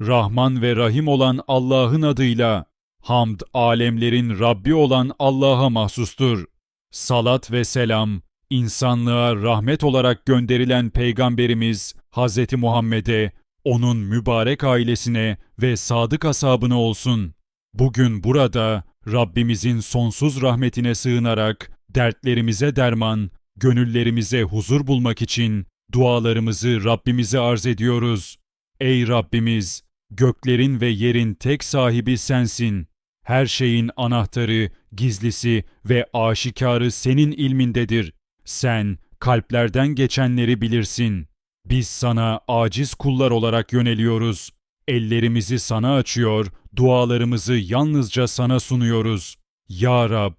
Rahman ve Rahim olan Allah'ın adıyla. Hamd alemlerin Rabbi olan Allah'a mahsustur. Salat ve selam insanlığa rahmet olarak gönderilen peygamberimiz Hz. Muhammed'e, onun mübarek ailesine ve sadık ashabına olsun. Bugün burada Rabbimizin sonsuz rahmetine sığınarak dertlerimize derman, gönüllerimize huzur bulmak için dualarımızı Rabbimize arz ediyoruz. Ey Rabbimiz, göklerin ve yerin tek sahibi sensin. Her şeyin anahtarı, gizlisi ve aşikarı senin ilmindedir. Sen kalplerden geçenleri bilirsin. Biz sana aciz kullar olarak yöneliyoruz. Ellerimizi sana açıyor, dualarımızı yalnızca sana sunuyoruz. Ya Rab,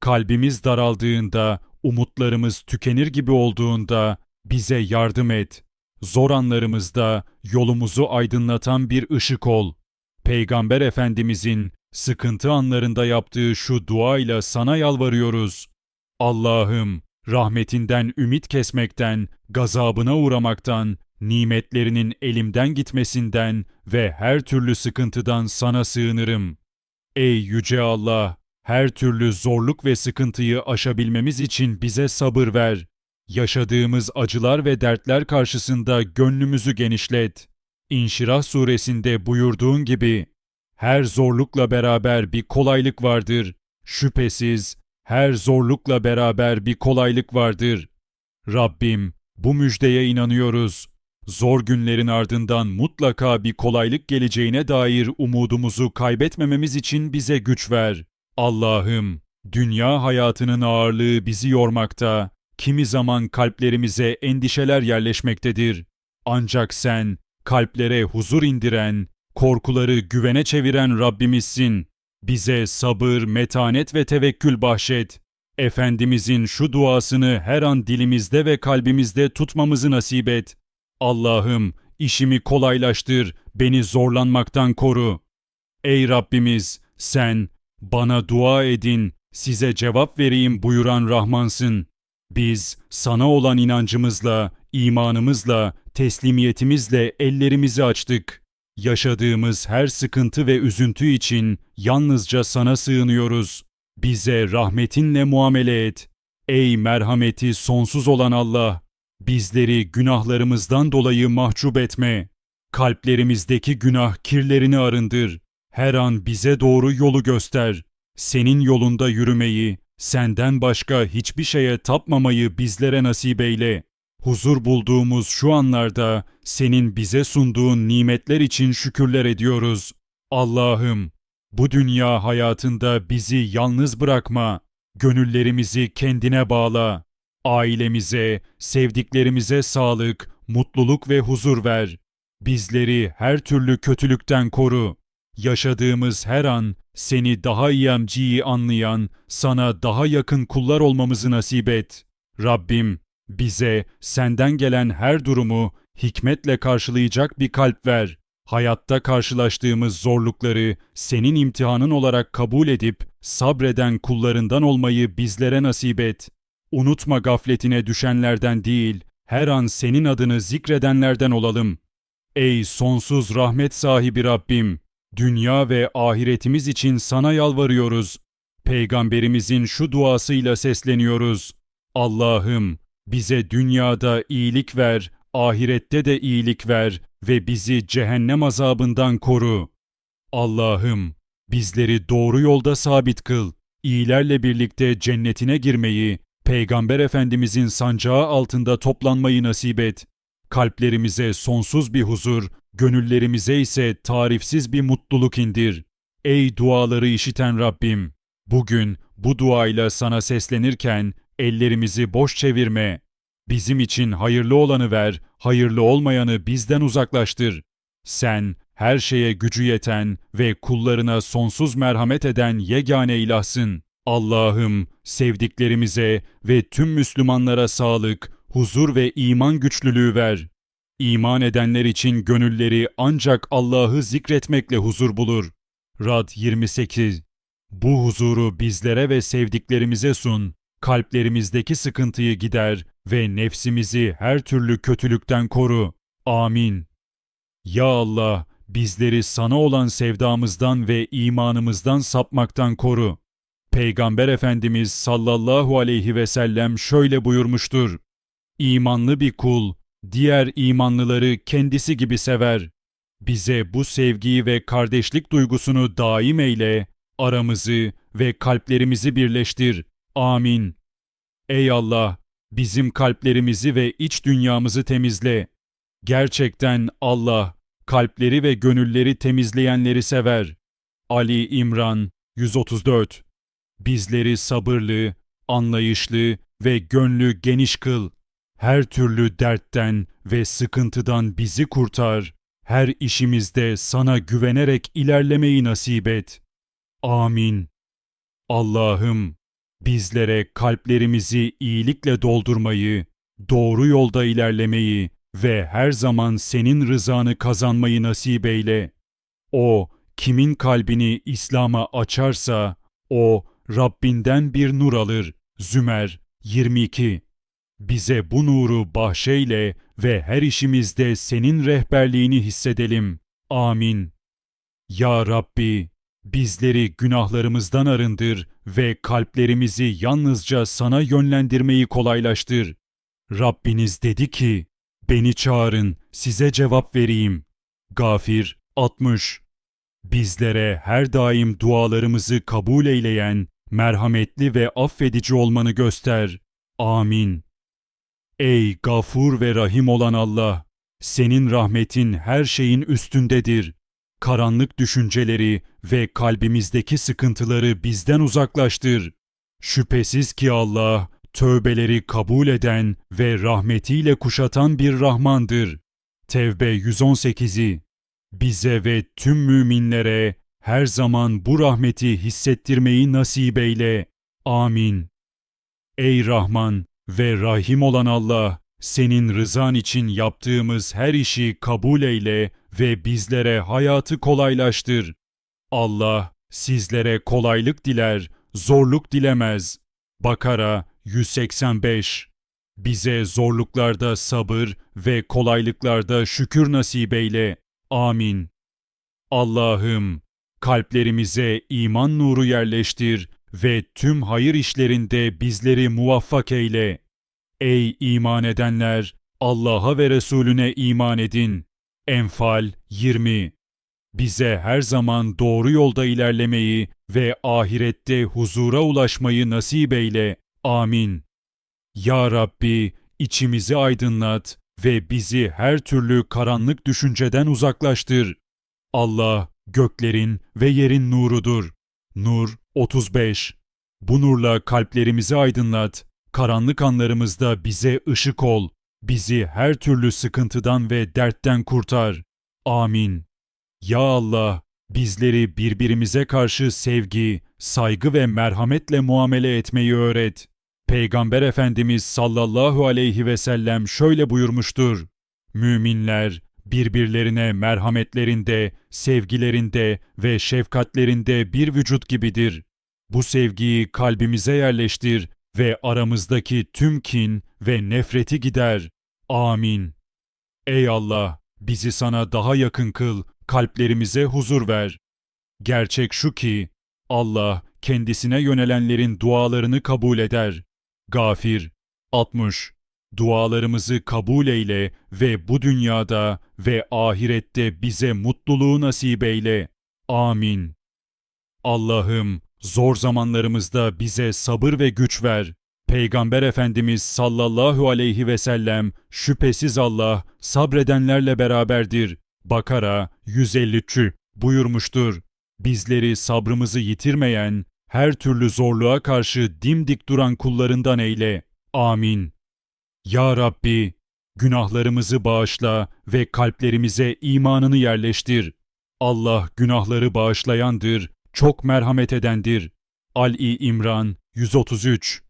kalbimiz daraldığında, umutlarımız tükenir gibi olduğunda bize yardım et. Zor anlarımızda yolumuzu aydınlatan bir ışık ol. Peygamber Efendimizin sıkıntı anlarında yaptığı şu duayla sana yalvarıyoruz. Allah'ım, rahmetinden ümit kesmekten, gazabına uğramaktan, nimetlerinin elimden gitmesinden ve her türlü sıkıntıdan sana sığınırım. Ey yüce Allah, her türlü zorluk ve sıkıntıyı aşabilmemiz için bize sabır ver. Yaşadığımız acılar ve dertler karşısında gönlümüzü genişlet. İnşirah suresinde buyurduğun gibi, her zorlukla beraber bir kolaylık vardır. Şüphesiz her zorlukla beraber bir kolaylık vardır. Rabbim, bu müjdeye inanıyoruz. Zor günlerin ardından mutlaka bir kolaylık geleceğine dair umudumuzu kaybetmememiz için bize güç ver. Allah'ım, dünya hayatının ağırlığı bizi yormakta, kimi zaman kalplerimize endişeler yerleşmektedir. Ancak sen, kalplere huzur indiren, korkuları güvene çeviren Rabbimizsin. Bize sabır, metanet ve tevekkül bahşet. Efendimizin şu duasını her an dilimizde ve kalbimizde tutmamızı nasip et. Allah'ım işimi kolaylaştır, beni zorlanmaktan koru. Ey Rabbimiz sen bana dua edin, size cevap vereyim buyuran Rahmansın. Biz sana olan inancımızla, imanımızla, teslimiyetimizle ellerimizi açtık. Yaşadığımız her sıkıntı ve üzüntü için yalnızca sana sığınıyoruz. Bize rahmetinle muamele et. Ey merhameti sonsuz olan Allah! Bizleri günahlarımızdan dolayı mahcup etme. Kalplerimizdeki günah kirlerini arındır. Her an bize doğru yolu göster. Senin yolunda yürümeyi, senden başka hiçbir şeye tapmamayı bizlere nasip eyle. Huzur bulduğumuz şu anlarda senin bize sunduğun nimetler için şükürler ediyoruz. Allah'ım, bu dünya hayatında bizi yalnız bırakma. Gönüllerimizi kendine bağla. Ailemize, sevdiklerimize sağlık, mutluluk ve huzur ver. Bizleri her türlü kötülükten koru. Yaşadığımız her an seni daha iyi anlayan, sana daha yakın kullar olmamızı nasip et. Rabbim, bize senden gelen her durumu hikmetle karşılayacak bir kalp ver. Hayatta karşılaştığımız zorlukları senin imtihanın olarak kabul edip sabreden kullarından olmayı bizlere nasip et. Unutma gafletine düşenlerden değil, her an senin adını zikredenlerden olalım. Ey sonsuz rahmet sahibi Rabbim! Dünya ve ahiretimiz için sana yalvarıyoruz. Peygamberimizin şu duasıyla sesleniyoruz. Allah'ım bize dünyada iyilik ver, ahirette de iyilik ver ve bizi cehennem azabından koru. Allah'ım bizleri doğru yolda sabit kıl. İyilerle birlikte cennetine girmeyi, Peygamber Efendimizin sancağı altında toplanmayı nasip et. Kalplerimize sonsuz bir huzur, gönüllerimize ise tarifsiz bir mutluluk indir. Ey duaları işiten Rabbim! Bugün bu duayla sana seslenirken ellerimizi boş çevirme. Bizim için hayırlı olanı ver, hayırlı olmayanı bizden uzaklaştır. Sen her şeye gücü yeten ve kullarına sonsuz merhamet eden yegane ilahsın. Allah'ım sevdiklerimize ve tüm Müslümanlara sağlık, huzur ve iman güçlülüğü ver. İman edenler için gönülleri ancak Allah'ı zikretmekle huzur bulur. Rad 28 Bu huzuru bizlere ve sevdiklerimize sun, kalplerimizdeki sıkıntıyı gider ve nefsimizi her türlü kötülükten koru. Amin. Ya Allah, bizleri sana olan sevdamızdan ve imanımızdan sapmaktan koru. Peygamber Efendimiz sallallahu aleyhi ve sellem şöyle buyurmuştur. İmanlı bir kul, diğer imanlıları kendisi gibi sever. Bize bu sevgiyi ve kardeşlik duygusunu daim eyle, aramızı ve kalplerimizi birleştir. Amin. Ey Allah, bizim kalplerimizi ve iç dünyamızı temizle. Gerçekten Allah, kalpleri ve gönülleri temizleyenleri sever. Ali İmran 134 Bizleri sabırlı, anlayışlı ve gönlü geniş kıl. Her türlü dertten ve sıkıntıdan bizi kurtar. Her işimizde sana güvenerek ilerlemeyi nasip et. Amin. Allah'ım, bizlere kalplerimizi iyilikle doldurmayı, doğru yolda ilerlemeyi ve her zaman senin rızanı kazanmayı nasip eyle. O, kimin kalbini İslam'a açarsa, o, Rabbinden bir nur alır. Zümer 22 Bize bu nuru bahşeyle ve her işimizde senin rehberliğini hissedelim. Amin. Ya Rabbi, bizleri günahlarımızdan arındır ve kalplerimizi yalnızca sana yönlendirmeyi kolaylaştır. Rabbiniz dedi ki, beni çağırın, size cevap vereyim. Gafir 60 Bizlere her daim dualarımızı kabul eyleyen, merhametli ve affedici olmanı göster. Amin. Ey gafur ve rahim olan Allah! Senin rahmetin her şeyin üstündedir. Karanlık düşünceleri ve kalbimizdeki sıkıntıları bizden uzaklaştır. Şüphesiz ki Allah, tövbeleri kabul eden ve rahmetiyle kuşatan bir Rahmandır. Tevbe 118'i Bize ve tüm müminlere her zaman bu rahmeti hissettirmeyi nasip eyle. Amin. Ey Rahman ve Rahim olan Allah, senin rızan için yaptığımız her işi kabul eyle ve bizlere hayatı kolaylaştır. Allah sizlere kolaylık diler, zorluk dilemez. Bakara 185 Bize zorluklarda sabır ve kolaylıklarda şükür nasip eyle. Amin. Allah'ım, kalplerimize iman nuru yerleştir ve tüm hayır işlerinde bizleri muvaffak eyle. Ey iman edenler, Allah'a ve Resulüne iman edin. Enfal 20 Bize her zaman doğru yolda ilerlemeyi ve ahirette huzura ulaşmayı nasip eyle. Amin. Ya Rabbi, içimizi aydınlat ve bizi her türlü karanlık düşünceden uzaklaştır. Allah, göklerin ve yerin nurudur. Nur 35 Bu nurla kalplerimizi aydınlat, karanlık anlarımızda bize ışık ol, bizi her türlü sıkıntıdan ve dertten kurtar. Amin. Ya Allah, bizleri birbirimize karşı sevgi, saygı ve merhametle muamele etmeyi öğret. Peygamber Efendimiz sallallahu aleyhi ve sellem şöyle buyurmuştur. Müminler birbirlerine merhametlerinde, sevgilerinde ve şefkatlerinde bir vücut gibidir. Bu sevgiyi kalbimize yerleştir ve aramızdaki tüm kin ve nefreti gider. Amin. Ey Allah, bizi sana daha yakın kıl, kalplerimize huzur ver. Gerçek şu ki, Allah kendisine yönelenlerin dualarını kabul eder. Gafir 60 Dualarımızı kabul eyle ve bu dünyada ve ahirette bize mutluluğu nasip eyle. Amin. Allah'ım zor zamanlarımızda bize sabır ve güç ver. Peygamber Efendimiz sallallahu aleyhi ve sellem şüphesiz Allah sabredenlerle beraberdir. Bakara 153 buyurmuştur. Bizleri sabrımızı yitirmeyen, her türlü zorluğa karşı dimdik duran kullarından eyle. Amin. Ya Rabbi, günahlarımızı bağışla ve kalplerimize imanını yerleştir. Allah günahları bağışlayandır, çok merhamet edendir. Ali İmran 133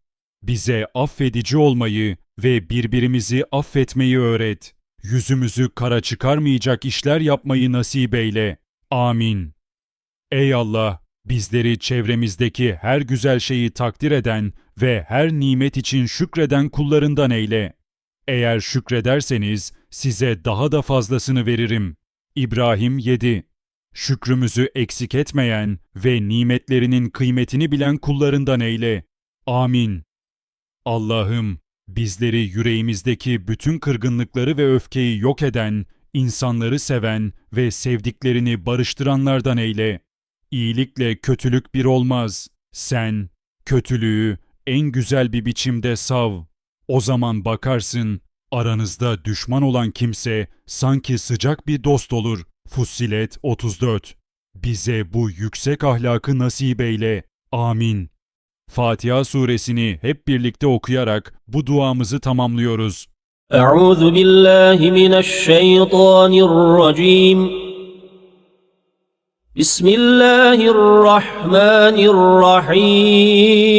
Bize affedici olmayı ve birbirimizi affetmeyi öğret. Yüzümüzü kara çıkarmayacak işler yapmayı nasip eyle. Amin. Ey Allah, bizleri çevremizdeki her güzel şeyi takdir eden ve her nimet için şükreden kullarından eyle. Eğer şükrederseniz size daha da fazlasını veririm. İbrahim 7. Şükrümüzü eksik etmeyen ve nimetlerinin kıymetini bilen kullarından eyle. Amin. Allah'ım, bizleri yüreğimizdeki bütün kırgınlıkları ve öfkeyi yok eden, insanları seven ve sevdiklerini barıştıranlardan eyle. İyilikle kötülük bir olmaz. Sen, kötülüğü en güzel bir biçimde sav. O zaman bakarsın aranızda düşman olan kimse sanki sıcak bir dost olur. Fussilet 34 Bize bu yüksek ahlakı nasip eyle. Amin. Fatiha suresini hep birlikte okuyarak bu duamızı tamamlıyoruz. Euzu billahi mineşşeytanirracim. Bismillahirrahmanirrahim.